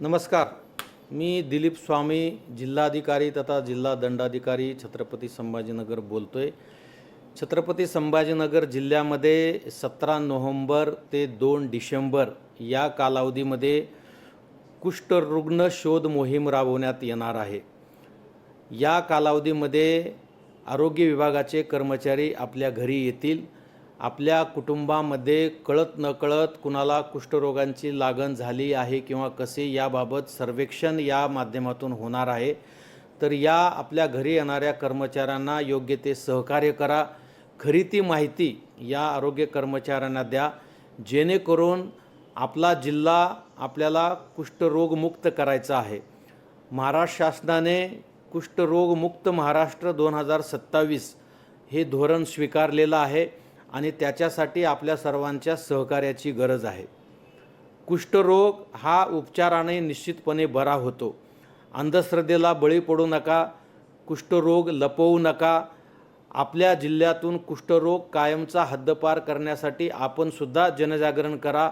नमस्कार. मी दिलीप स्वामी जिल्हाधिकारी तथा जिल्हा दंडाधिकारी छत्रपती संभाजीनगर बोलतो आहे छत्रपती संभाजीनगर जिल्ह्यामध्ये सतरा नोव्हेंबर ते दोन डिसेंबर या कालावधीमध्ये कुष्ठरुग्ण शोध मोहीम राबवण्यात येणार आहे. या कालावधीमध्ये आरोग्य विभागाचे कर्मचारी आपल्या घरी येतील. आपल्या कुटुंबामध्ये कळत नकळत कुणाला कुष्ठरोगांची लागण झाली आहे किंवा कसे याबाबत सर्वेक्षण या माध्यमातून होणार आहे तर या आपल्या घरी येणाऱ्या कर्मचाऱ्यांना योग्य ते सहकार्य करा. खरी ती माहिती या आरोग्य कर्मचाऱ्यांना द्या. जेणेकरून आपला जिल्हा आपल्याला कुष्ठरोगमुक्त करायचा आहे. महाराष्ट्र शासनाने कुष्ठरोगमुक्त महाराष्ट्र दोन हजार सत्तावीस हे धोरण स्वीकारलेलं आहे. आणि त्याच्यासाठी आपल्या सर्वांच्या सहकार्याची गरज आहे. कुष्ठरोग हा उपचाराने निश्चितपणे बरा होतो. अंधश्रद्धेला बळी पडू नका कुष्ठरोग लपवू नका. आपल्या जिल्ह्यातून कुष्ठरोग कायमचा हद्दपार करण्यासाठी आपणसुद्धा जनजागरण करा.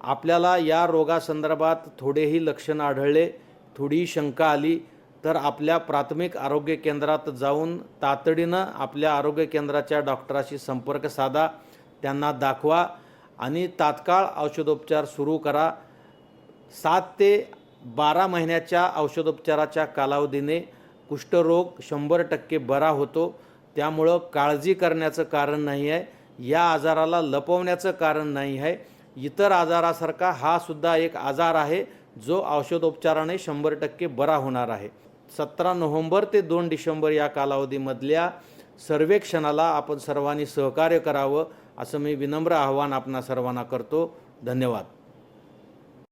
आपल्याला या रोगासंदर्भात थोडेही लक्षण आढळले थोडी शंका आली तर आपल्या प्राथमिक आरोग्य केंद्रात जाऊन तातडीनं आपल्या आरोग्य केंद्राच्या डॉक्टराशी संपर्क साधा त्यांना दाखवा आणि तात्काळ औषधोपचार सुरू करा. सात ते बारा महिन्याच्या औषधोपचाराच्या कालावधीने कुष्ठरोग शंभर टक्के बरा होतो. त्यामुळं काळजी करण्याचं कारण नाही आहे. या आजाराला लपवण्याचं कारण नाही आहे. इतर आजारासारखा हा सुद्धा एक आजार आहे जो औषधोपचाराने शंभर टक्के बरा होणार आहे. सतरा नोव्हेंबर ते दोन डिसेंबर या कालावधीमधल्या सर्वेक्षणाला आपण सर्वांनी सहकार्य करावं असं मी विनम्र आव्हान आपणा सर्वांना करतो. धन्यवाद.